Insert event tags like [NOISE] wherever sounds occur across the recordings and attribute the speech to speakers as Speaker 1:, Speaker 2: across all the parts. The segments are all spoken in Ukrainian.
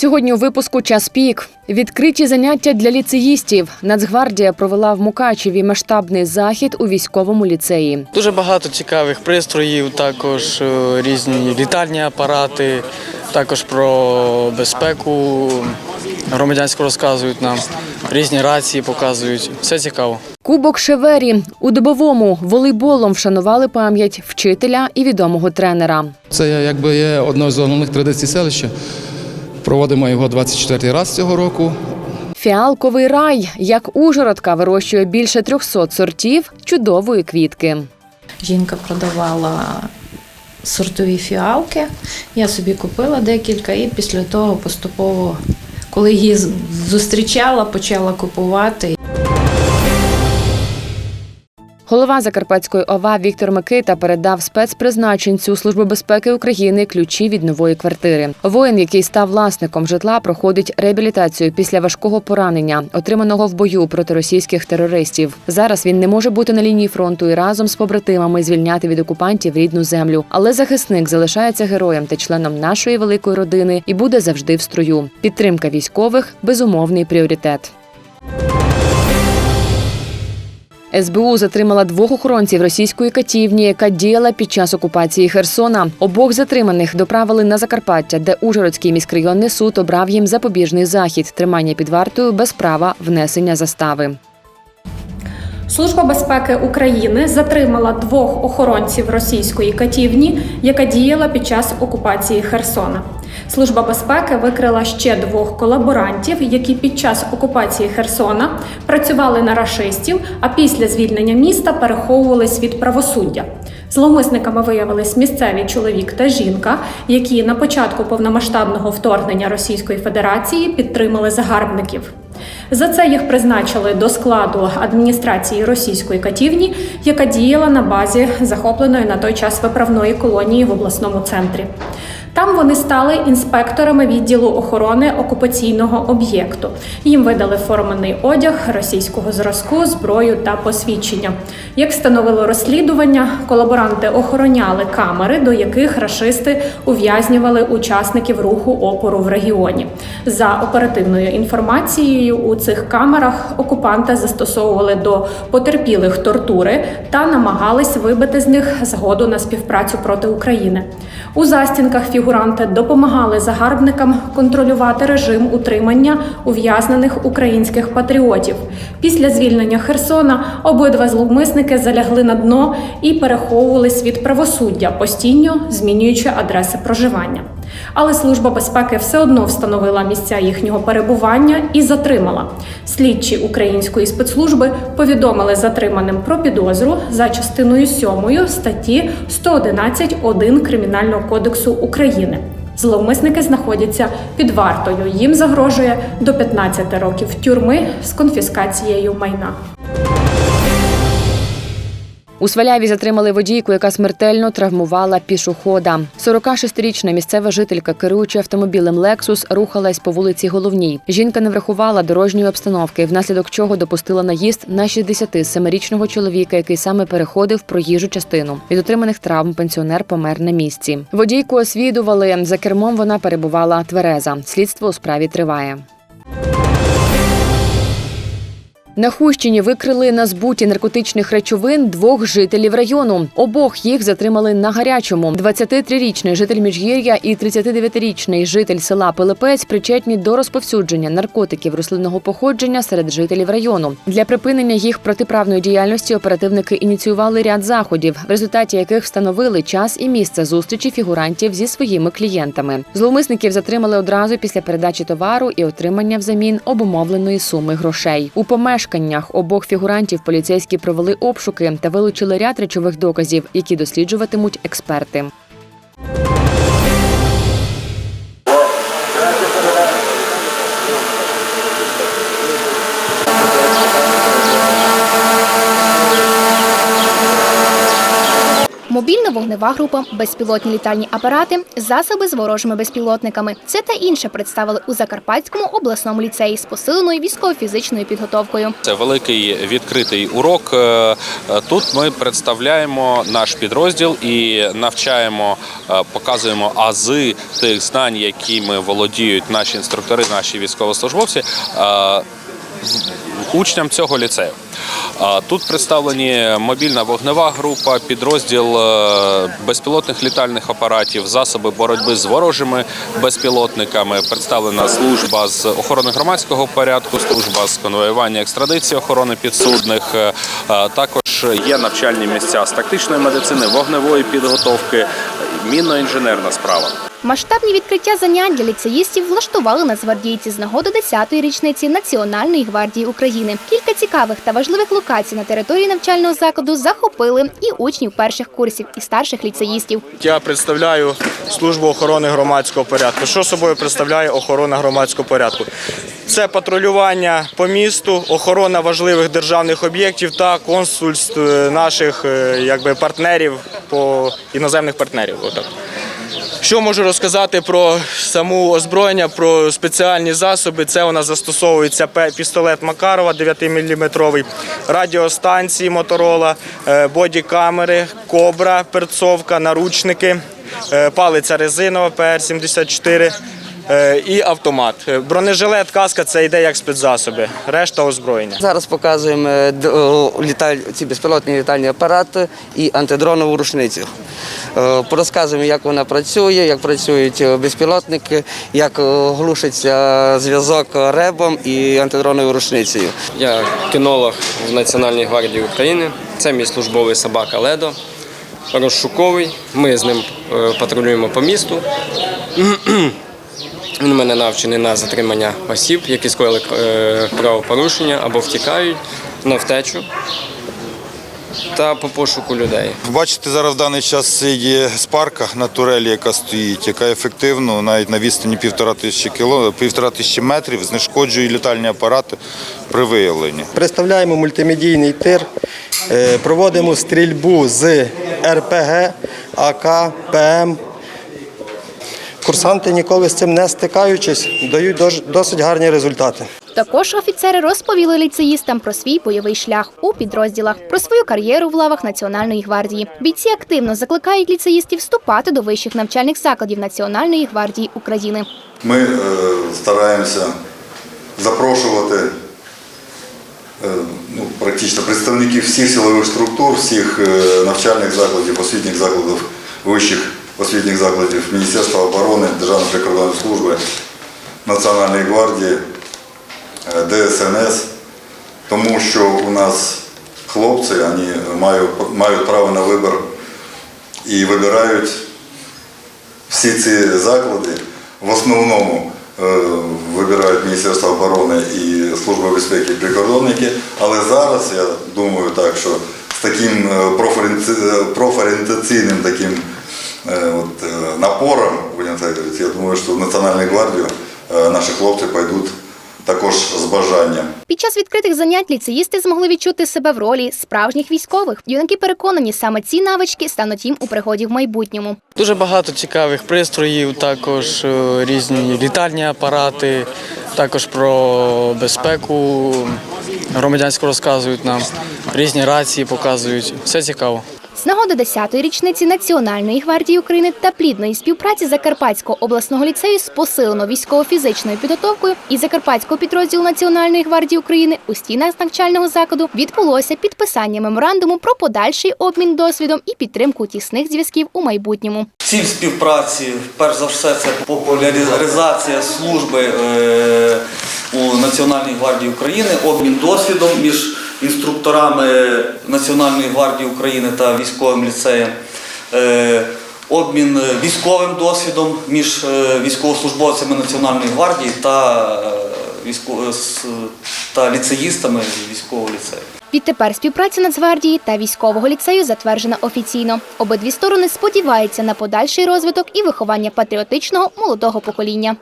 Speaker 1: Сьогодні у випуску час пік. Відкриті заняття для ліцеїстів. Нацгвардія провела в Мукачеві масштабний захід у військовому ліцеї.
Speaker 2: Дуже багато цікавих пристроїв, також е, різні літальні апарати, також про безпеку громадянську розказують нам, різні рації показують. Все цікаво.
Speaker 1: Кубок Шевері у добовому волейболом вшанували пам'ять вчителя і відомого тренера.
Speaker 3: Це якби є одною з головних традицій селища. Проводимо його 24 раз цього року.
Speaker 1: Фіалковий рай, як Ужгородка, вирощує більше 300 сортів чудової квітки.
Speaker 4: Жінка продавала сортові фіалки. Я собі купила декілька і після того поступово, коли її зустрічала, почала купувати.
Speaker 1: Голова Закарпатської ОВА Віктор Микита передав спецпризначенцю Служби безпеки України ключі від нової квартири. Воїн, який став власником житла, проходить реабілітацію після важкого поранення, отриманого в бою проти російських терористів. Зараз він не може бути на лінії фронту і разом з побратимами звільняти від окупантів рідну землю. Але захисник залишається героєм та членом нашої великої родини і буде завжди в строю. Підтримка військових безумовний пріоритет. СБУ затримала двох охоронців російської катівні, яка діяла під час окупації Херсона. Обох затриманих доправили на Закарпаття, де Ужгородський міськрайонний суд обрав їм запобіжний захід тримання під вартою без права внесення застави.
Speaker 5: Служба безпеки України затримала двох охоронців російської катівні, яка діяла під час окупації Херсона. Служба безпеки викрила ще двох колаборантів, які під час окупації Херсона працювали на рашистів, а після звільнення міста переховувались від правосуддя. Зловмисниками виявились місцеві чоловік та жінка, які на початку повномасштабного вторгнення Російської Федерації підтримали загарбників. За це їх призначили до складу адміністрації російської катівні, яка діяла на базі захопленої на той час виправної колонії в обласному центрі. Там вони стали інспекторами відділу охорони окупаційного об'єкту. Їм видали формений одяг російського зразку, зброю та посвідчення. Як встановило розслідування, колаборанти охороняли камери, до яких рашисти ув'язнювали учасників руху опору в регіоні. За оперативною інформацією, у цих камерах окупанти застосовували до потерпілих тортури та намагались вибити з них згоду на співпрацю проти України. У застінках фігуранти допомагали загарбникам контролювати режим утримання ув'язнених українських патріотів. Після звільнення Херсона обидва зловмисники залягли на дно і переховувались від правосуддя, постійно змінюючи адреси проживання. Але служба безпеки все одно встановила місця їхнього перебування і затримала. Слідчі української спецслужби повідомили затриманим про підозру за частиною 7 статті 111.1 Кримінального кодексу України. Зловмисники знаходяться під вартою. Їм загрожує до 15 років тюрми з конфіскацією майна.
Speaker 1: У Сваляві затримали водійку, яка смертельно травмувала пішохода. 46-річна місцева жителька, керуючи автомобілем Лексус, рухалась по вулиці Головній. Жінка не врахувала дорожньої обстановки, внаслідок чого допустила наїзд на 67-річного чоловіка, який саме переходив проїжджу частину. Від отриманих травм пенсіонер помер на місці. Водійку освідували. За кермом вона перебувала твереза. Слідство у справі триває. На Хущині викрили на збуті наркотичних речовин двох жителів району. Обох їх затримали на гарячому. 23-річний житель Міжгір'я і 39-річний житель села Пилипець причетні до розповсюдження наркотиків рослинного походження серед жителів району. Для припинення їх протиправної діяльності оперативники ініціювали ряд заходів, в результаті яких встановили час і місце зустрічі фігурантів зі своїми клієнтами. Зловмисників затримали одразу після передачі товару і отримання взамін обумовленої суми грошей. У помешканнях обох фігурантів поліцейські провели обшуки та вилучили ряд речових доказів, які досліджуватимуть експерти.
Speaker 6: Вогнева група, безпілотні літальні апарати, засоби з ворожими безпілотниками. Це та інше представили у Закарпатському обласному ліцеї з посиленою військово-фізичною підготовкою.
Speaker 7: Це великий відкритий урок. Е, е, Тут ми представляємо наш підрозділ і навчаємо, е, показуємо ази тих знань, якими володіють наші інструктори, наші військовослужбовці. Учням цього ліцею тут представлені мобільна вогнева група, підрозділ е, безпілотних літальних апаратів, засоби боротьби з ворожими безпілотниками. Представлена служба з охорони громадського порядку, служба з конвоювання екстрадиції охорони підсудних. Е, Також є навчальні місця з тактичної медицини, вогневої підготовки, мінно-інженерна справа.
Speaker 6: Масштабні відкриття занять для ліцеїстів влаштували нацгвардійці з нагоди 10-ї річниці Національної гвардії України. Кілька цікавих та важливих локацій на території навчального закладу захопили і учнів перших курсів, і старших ліцеїстів.
Speaker 8: Я представляю службу охорони громадського порядку. Що собою представляє охорона громадського порядку? Це патрулювання по місту, охорона важливих державних об'єктів та консульств наших е, якби, партнерів по іноземних партнерів. Отак. Що можу розказати про саму озброєння, про спеціальні засоби? Це у нас застосовується пістолет Макарова 9-мм, радіостанції Моторола, е, бодікамери, кобра, перцовка, наручники, е, палиця резинова ПР-74 е, і автомат. Е, Бронежилет, каска це йде як спецзасоби, решта озброєння.
Speaker 9: Зараз показуємо е, літаль- ці безпілотні літальні апарати і антидронову рушницю. Е, Порозказуємо, як вона працює, як працюють е, безпілотники, як е, глушиться зв'язок ребом і антидроновою рушницею.
Speaker 10: Я кінолог в Національній гвардії України. Це мій службовий собака Ледо. Розшуковий. Ми з ним е, патрулюємо по місту. Він мене навчений на затримання осіб, які скоїли е, правопорушення або втікають на втечу та по пошуку людей.
Speaker 11: Бачите, зараз в даний час є спарка на турелі, яка стоїть, яка ефективно навіть на відстані півтора тисячі кіло, півтора тисячі метрів знешкоджує літальні апарати при виявленні.
Speaker 12: Представляємо мультимедійний тир, е, проводимо стрільбу з РПГ, АК, ПМ. Курсанти ніколи з цим не стикаючись, дають досить гарні результати.
Speaker 6: Також офіцери розповіли ліцеїстам про свій бойовий шлях у підрозділах, про свою кар'єру в лавах Національної гвардії. Бійці активно закликають ліцеїстів вступати до вищих навчальних закладів Національної гвардії України.
Speaker 11: Ми е, стараємося запрошувати е, ну, практично представників всіх силових структур, всіх е, навчальних закладів, освітніх закладів, вищих освітніх закладів Міністерства оборони, Державної прикордонної служби, Національної гвардії, е, ДСНС, тому що у нас хлопці вони мають, мають право на вибір і вибирають всі ці заклади в основному е, вибирають Міністерство оборони і Служба безпеки прикордонники. Але зараз я думаю так, що з таким е, профорієнтаційним таким е, от, е, напором, будемо так говорити, я думаю, що в Національну гвардію е, наші хлопці пойдуть також з бажанням.
Speaker 6: Під час відкритих занять ліцеїсти змогли відчути себе в ролі справжніх військових. Юнаки переконані, саме ці навички стануть їм у пригоді в майбутньому.
Speaker 2: Дуже багато цікавих пристроїв, також е, різні літальні апарати, також про безпеку громадянську розказують нам, різні рації показують. Все цікаво.
Speaker 6: З нагоди 10-ї річниці Національної гвардії України та плідної співпраці Закарпатського обласного ліцею з посилено військово-фізичною підготовкою і Закарпатського підрозділу Національної гвардії України у стінах навчального закладу відбулося підписання меморандуму про подальший обмін досвідом і підтримку тісних зв'язків у майбутньому.
Speaker 13: Ціль співпраці, перш за все, це популяризація служби е, у Національній гвардії України, обмін досвідом між інструкторами Національної гвардії України та військовим ліцеєм, е, обмін військовим досвідом між е, військовослужбовцями Національної гвардії та, е, та ліцеїстами військового ліцею.
Speaker 6: Відтепер співпраця Нацгвардії та військового ліцею затверджена офіційно. Обидві сторони сподіваються на подальший розвиток і виховання патріотичного молодого покоління.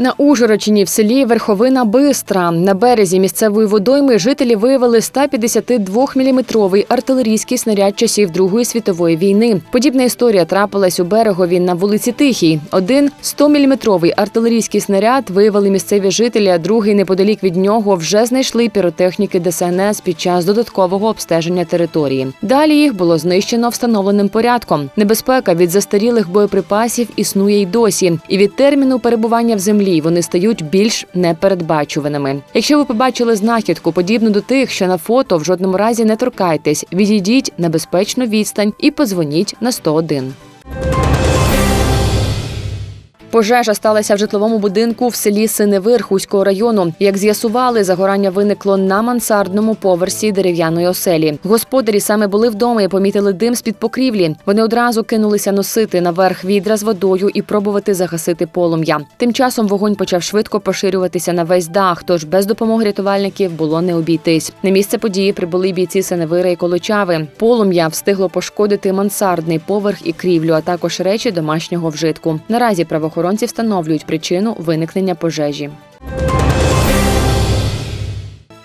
Speaker 1: На Ужгородщині в селі Верховина Бистра на березі місцевої водойми жителі виявили 152-мм артилерійський снаряд часів Другої світової війни. Подібна історія трапилась у берегові на вулиці Тихій. Один 100-мм артилерійський снаряд виявили місцеві жителі, а другий неподалік від нього вже знайшли піротехніки ДСНС під час додаткового обстеження території. Далі їх було знищено встановленим порядком. Небезпека від застарілих боєприпасів існує й досі, і від терміну перебування в землі вони стають більш непередбачуваними. Якщо ви побачили знахідку, подібну до тих, що на фото, в жодному разі не торкайтесь, відійдіть на безпечну відстань і позвоніть на 101. Пожежа сталася в житловому будинку в селі Синевир Хуського району. Як з'ясували, загорання виникло на мансардному поверсі дерев'яної оселі. Господарі саме були вдома і помітили дим з під покрівлі. Вони одразу кинулися носити наверх відра з водою і пробувати загасити полум'я. Тим часом вогонь почав швидко поширюватися на весь дах, тож без допомоги рятувальників було не обійтись. На місце події прибули бійці Синевира і Колочави. Полум'я встигло пошкодити мансардний поверх і крівлю, а також речі домашнього вжитку. Наразі правоохоронці встановлюють причину виникнення пожежі.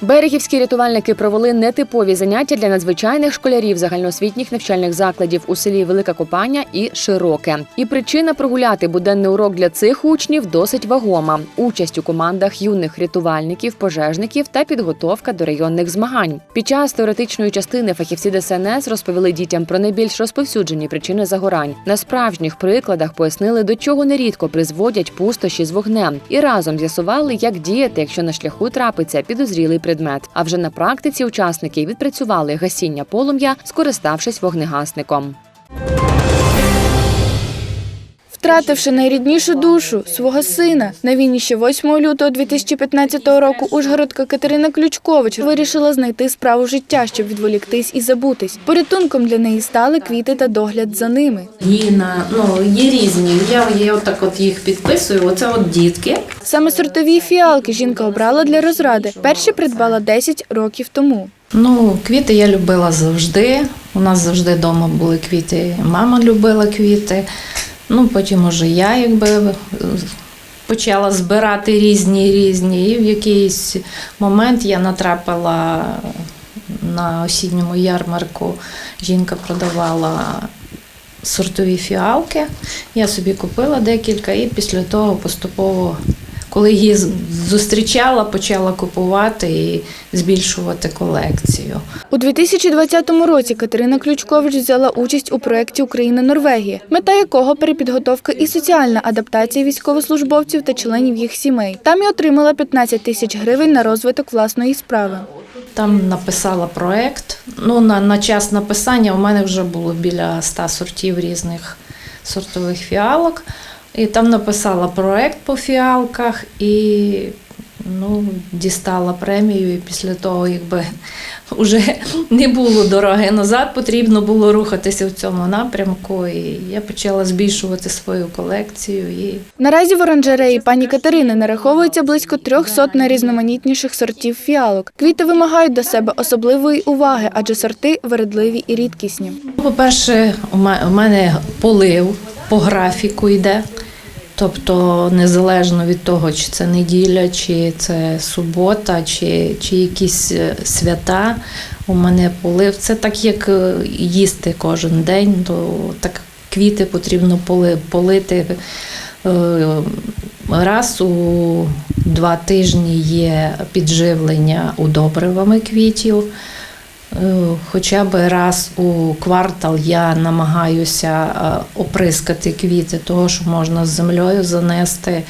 Speaker 1: Берегівські рятувальники провели нетипові заняття для надзвичайних школярів загальноосвітніх навчальних закладів у селі Велика Копання і Широке. І причина прогуляти буденний урок для цих учнів досить вагома: участь у командах юних рятувальників, пожежників та підготовка до районних змагань. Під час теоретичної частини фахівці ДСНС розповіли дітям про найбільш розповсюджені причини загорань. На справжніх прикладах пояснили, до чого нерідко призводять пустощі з вогнем, і разом з'ясували, як діяти, якщо на шляху трапиться підозрілий предмет. А вже на практиці учасники відпрацювали гасіння полум'я, скориставшись вогнегасником.
Speaker 14: Втративши найріднішу душу свого сина на війні ще 8 лютого 2015 року, Ужгородка Катерина Ключкович вирішила знайти справу життя, щоб відволіктись і забутись. Порятунком для неї стали квіти та догляд за ними.
Speaker 4: Є на ну є різні. Я, я отак от їх підписую. Оце от дітки.
Speaker 14: Саме сортові фіалки жінка обрала для розради. Перші придбала 10 років тому.
Speaker 4: Ну, квіти я любила завжди. У нас завжди вдома були квіти. Мама любила квіти. Ну, потім уже я якби е, почала збирати різні різні. І в якийсь момент я натрапила на осінньому ярмарку. Жінка продавала сортові фіалки. Я собі купила декілька і після того поступово. Коли її зустрічала, почала купувати і збільшувати колекцію.
Speaker 14: У 2020 році Катерина Ключкович взяла участь у проєкті Україна-Норвегія, мета якого перепідготовка і соціальна адаптація військовослужбовців та членів їх сімей. Там і отримала 15 тисяч гривень на розвиток власної справи.
Speaker 4: Там написала проект. Ну, на, на час написання у мене вже було біля 100 сортів різних сортових фіалок. І там написала проект по фіалках і ну, дістала премію. І після того, якби [LAUGHS] вже не було дороги назад, потрібно було рухатися в цьому напрямку. І я почала збільшувати свою колекцію. І
Speaker 14: Наразі в оранжереї пані Катерини нараховується близько 300 найрізноманітніших сортів фіалок. Квіти вимагають до себе особливої уваги, адже сорти вередливі і рідкісні.
Speaker 4: Ну, По-перше, у ме- у мене полив по графіку йде. Тобто, незалежно від того, чи це неділя, чи це субота, чи, чи якісь е, свята, у мене полив. Це так, як е, їсти кожен день, то так квіти потрібно поли- полити. Е, Раз у два тижні є підживлення удобривами квітів. Е, Хоча б раз у квартал я намагаюся е, оприскати квіти, того, що можна з землею занести.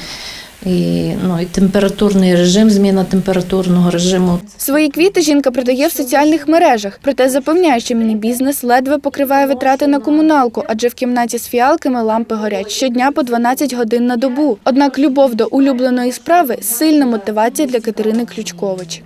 Speaker 4: І, ну, і температурний режим, зміна температурного режиму.
Speaker 14: Свої квіти жінка продає в соціальних мережах, проте запевняє, що міні-бізнес ледве покриває витрати на комуналку, адже в кімнаті з фіалками лампи горять щодня по 12 годин на добу. Однак любов до улюбленої справи сильна мотивація для Катерини Ключкович.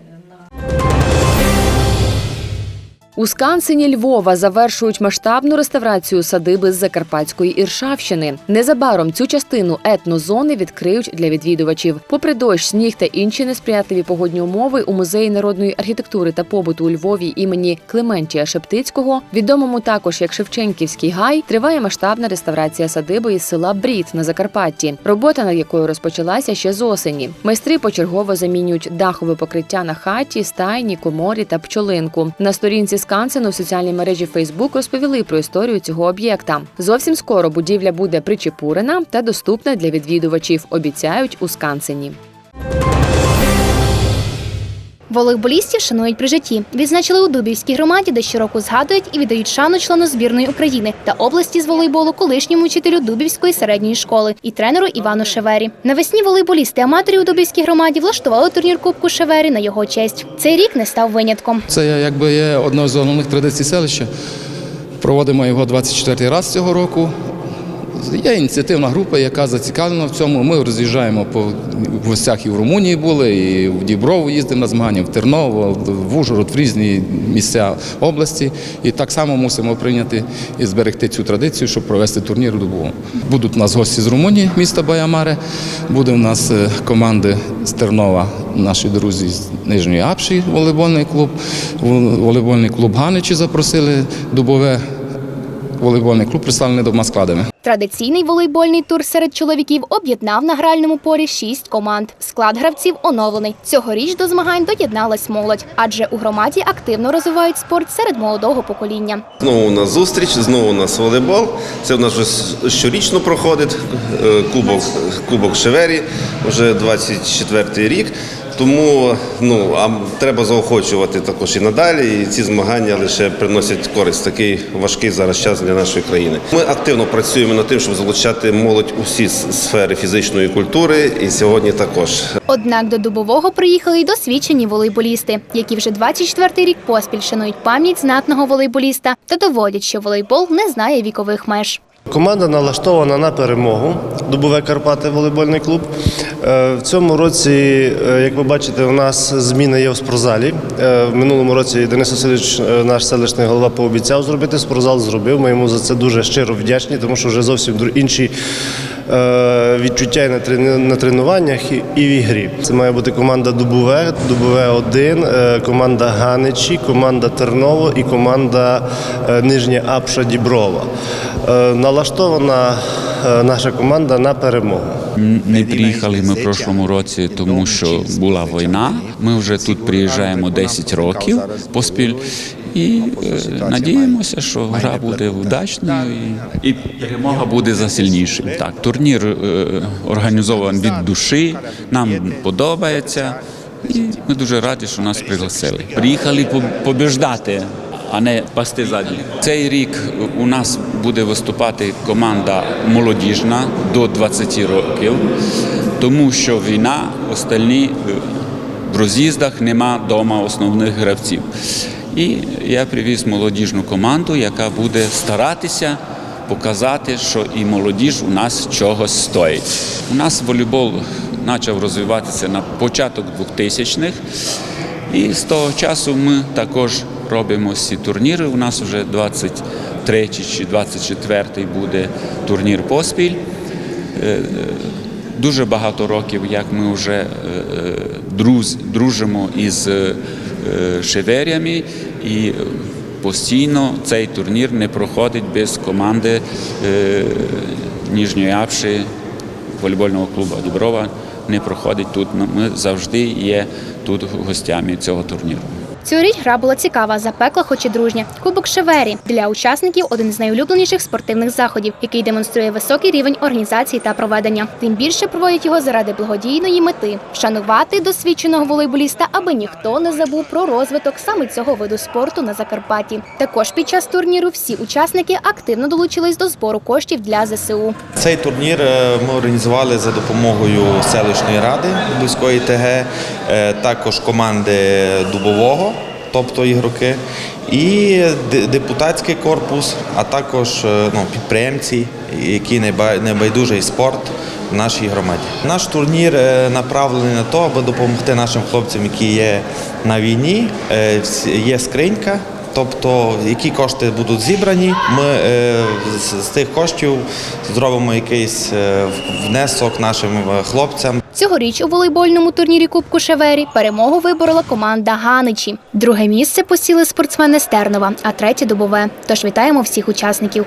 Speaker 1: У Скансені Львова завершують масштабну реставрацію садиби з Закарпатської Іршавщини. Незабаром цю частину етнозони відкриють для відвідувачів. Попри дощ, сніг та інші несприятливі погодні умови у музеї народної архітектури та побуту у Львові імені Клементія Шептицького, відомому також як Шевченківський гай, триває масштабна реставрація садиби із села Брід на Закарпатті. Робота над якою розпочалася ще з осені. Майстри почергово замінюють дахове покриття на хаті, стайні, коморі та пчолинку. На сторінці Скансену в соціальній мережі Фейсбук розповіли про історію цього об'єкта. Зовсім скоро будівля буде причепурена та доступна для відвідувачів. Обіцяють у Скансені.
Speaker 6: Волейболістів шанують при житті. Відзначили у Дубівській громаді, де щороку згадують і віддають шану члену збірної України та області з волейболу колишньому вчителю Дубівської середньої школи і тренеру Івану Шевері. Навесні волейболісти аматорі у Дубівській громаді влаштували турнір Кубку Шевері на його честь. Цей рік не став винятком.
Speaker 3: Це якби є одною з головних традицій селища. Проводимо його 24-й раз цього року. Є ініціативна група, яка зацікавлена в цьому. Ми роз'їжджаємо по гостях і в Румунії були, і в Діброву їздимо на змагання, в Терново, в Ужгород, в різні місця області. І так само мусимо прийняти і зберегти цю традицію, щоб провести турнір у Дубовому. Будуть у нас гості з Румунії, міста Баямаре. Буде у нас е, команди з Тернова, наші друзі з Нижньої Апші, волейбольний клуб, волейбольний клуб Ганичі запросили Дубове. Волейбольний клуб представлений двома складами.
Speaker 6: Традиційний волейбольний тур серед чоловіків об'єднав на гральному полі шість команд. Склад гравців оновлений. Цьогоріч до змагань доєдналась молодь, адже у громаді активно розвивають спорт серед молодого покоління.
Speaker 15: Знову у нас зустріч, знову у нас волейбол. Це у нас вже щорічно проходить е, кубок, кубок Шевері, вже 24-й рік. Тому ну, а треба заохочувати також і надалі. І ці змагання лише приносять користь. Такий важкий зараз час для нашої країни. Ми активно працюємо над тим, щоб залучати молодь у всі сфери фізичної культури. І сьогодні також
Speaker 6: Однак до Дубового приїхали й досвідчені волейболісти, які вже 24-й рік поспіль шанують пам'ять знатного волейболіста та доводять, що волейбол не знає вікових меж.
Speaker 16: Команда налаштована на перемогу. Дубове Карпати волейбольний клуб. Е, В цьому році, е, як ви бачите, у нас зміни є в спортзалі. Е, В минулому році Денис Васильович, наш селищний голова, пообіцяв зробити спортзал. Зробив. Ми йому за це дуже щиро вдячні, тому що вже зовсім інші відчуття і на тренуваннях і- в ігрі. Це має бути команда Дубове, Дубове 1, е, команда Ганичі, команда Терново і команда е, Нижня Апша Діброва. Е, Налаштована е, наша команда на перемогу.
Speaker 17: Не приїхали ми в прошлому році, тому що була війна. Ми вже тут приїжджаємо 10 років поспіль. І е, надіємося, що гра буде вдачною і, і перемога буде за сильнішим. Так, турнір е, організований від душі, нам подобається, і ми дуже раді, що нас пригласили. Приїхали побіждати, а не пасти задні. Цей рік у нас буде виступати команда молодіжна до 20 років, тому що війна, остальні е, в роз'їздах нема вдома основних гравців. І я привіз молодіжну команду, яка буде старатися показати, що і молодіж у нас чогось стоїть. У нас волейбол почав розвиватися на початок 2000-х. І з того часу ми також робимо ці турніри. У нас вже 23 чи 24 буде турнір поспіль. Е, Дуже багато років, як ми вже е, е, дружимо із шеверями, і постійно цей турнір не проходить без команди е, Ніжньої Апши волейбольного клубу Діброва. Не проходить тут. Ми завжди є тут гостями цього турніру.
Speaker 6: Цьогоріч гра була цікава, запекла, хоч і дружня. Кубок Шевері для учасників один з найулюбленіших спортивних заходів, який демонструє високий рівень організації та проведення. Тим більше проводять його заради благодійної мети вшанувати досвідченого волейболіста, аби ніхто не забув про розвиток саме цього виду спорту на Закарпатті. Також під час турніру всі учасники активно долучились до збору коштів для ЗСУ.
Speaker 18: Цей турнір е, ми організували за допомогою селищної ради Дубської ТГ, е, також команди Дубового, тобто ігроки, і депутатський корпус, а також е, ну, підприємці, які не ба- байдужий спорт в нашій громаді. Наш турнір е, направлений на те, аби допомогти нашим хлопцям, які є на війні. Е, Є скринька. Тобто, які кошти будуть зібрані, ми е, з, тих коштів зробимо якийсь е, внесок нашим е, хлопцям.
Speaker 6: Цьогоріч у волейбольному турнірі Кубку Шевері перемогу виборола команда Ганичі. Друге місце посіли спортсмени Стернова, а третє Дубове. Тож вітаємо всіх учасників.